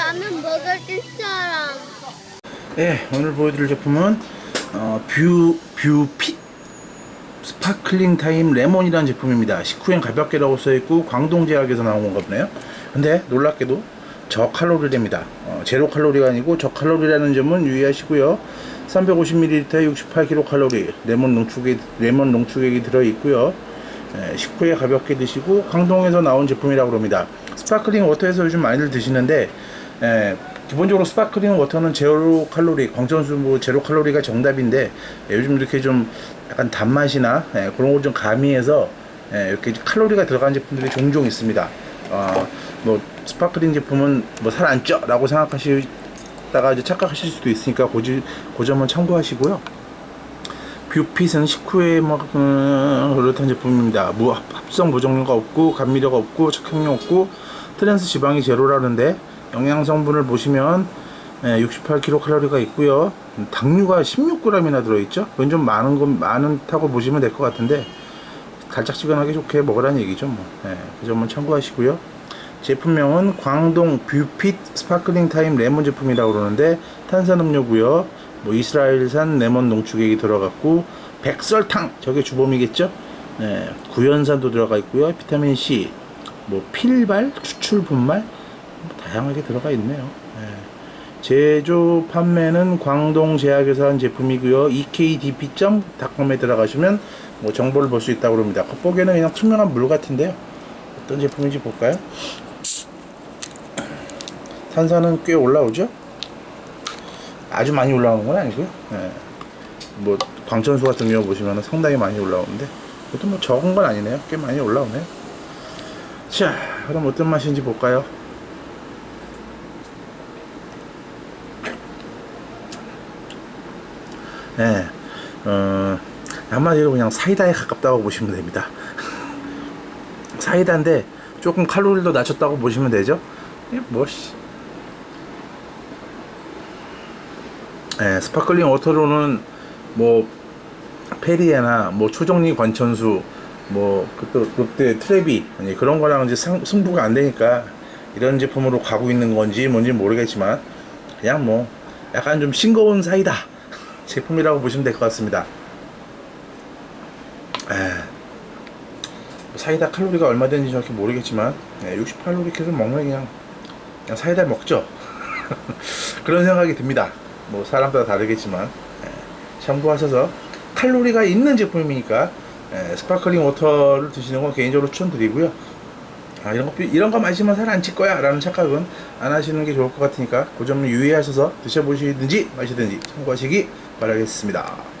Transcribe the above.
라면 먹을 사람. 네, 오늘 보여드릴 제품은 어, 뷰 뷰핏 스파클링 타임 레몬이라는 제품입니다. 식후엔 가볍게라고 써있고 광동제약에서 나온 건가 보네요. 근데 놀랍게도 저칼로리랍니다. 어, 제로 칼로리가 아니고 저칼로리라는 점은 유의하시고요. 350ml에 68kcal 레몬 농축액 레몬 농축액이 들어 있고요. 예, 식후에 가볍게 드시고 광동에서 나온 제품이라고 합니다. 스파클링 워터에서 요즘 많이들 드시는데 예, 기본적으로 스파클링 워터는 제로 칼로리, 광천수 뭐 제로 칼로리가 정답인데 예, 요즘 이렇게 좀 약간 단맛이나 예, 그런 걸 좀 가미해서 예, 이렇게 칼로리가 들어간 제품들이 종종 있습니다. 어, 뭐 스파클링 제품은 뭐 살 안 쪄라고 생각하시다가 이제 착각하실 수도 있으니까 고지, 그 점은 참고하시고요. 뷰핏은 식후에 뭐 음, 그렇다는 제품입니다. 무 합성 보정료가 없고 감미료가 없고 착향료 없고 트랜스 지방이 제로라는데 영양 성분을 보시면 68kcal가 있고요. 당류가 16g이나 들어있죠. 그건 좀 많은 건 많다고 보시면 될 것 같은데 달짝지근하게 좋게 먹으라는 얘기죠. 뭐. 예, 그 점은 참고하시고요. 제품명은 광동 뷰핏 스파클링 타임 레몬 제품이라고 그러는데 탄산음료고요. 뭐 이스라엘산 레몬 농축액이 들어갔고 백설탕 저게 주범이겠죠. 예, 구연산도 들어가 있고요. 비타민 C, 뭐 필발, 추출 분말 뭐 다양하게 들어가 있네요. 예. 제조 판매는 광동 제약에서 한 제품이고요. Ekdp.com에 들어가시면 뭐 정보를 볼 수 있다고 합니다. 겉보기에는 그냥 투명한 물 같은데요. 어떤 제품인지 볼까요? 탄산은 꽤 올라오죠? 아주 많이 올라오는 건 아니고요. 예. 뭐 광천수 같은 경우 보시면 상당히 많이 올라오는데 그것도 뭐 적은 건 아니네요. 꽤 많이 올라오네요. 자, 그럼 어떤 맛인지 볼까요? 네, 어, 한마디로 그냥 사이다에 가깝다고 보시면 됩니다. 사이다인데 조금 칼로리도 낮췄다고 보시면 되죠. 뭐, 씨. 네, 스파클링 워터로는 뭐 페리에나 뭐 초정리 관천수 뭐 그때 그때 트레비 아니 그런 거랑 이제 상, 승부가 안 되니까 이런 제품으로 가고 있는 건지 뭔지 모르겠지만 그냥 뭐 약간 좀 싱거운 사이다 제품이라고 보시면 될 것 같습니다. 에, 뭐 사이다 칼로리가 얼마 되는지 정확히 모르겠지만 68칼로리 계속 먹는 그냥 그냥 사이다 먹죠. 그런 생각이 듭니다. 뭐 사람마다 다르겠지만 에, 참고하셔서 칼로리가 있는 제품이니까 에, 스파클링 워터를 드시는 건 개인적으로 추천드리고요. 아, 이런 거, 이런 거 마시면 살 안 찔 거야 라는 착각은 안 하시는 게 좋을 것 같으니까 그 점을 유의하셔서 드셔보시든지 마시든지 참고하시기 바라겠습니다.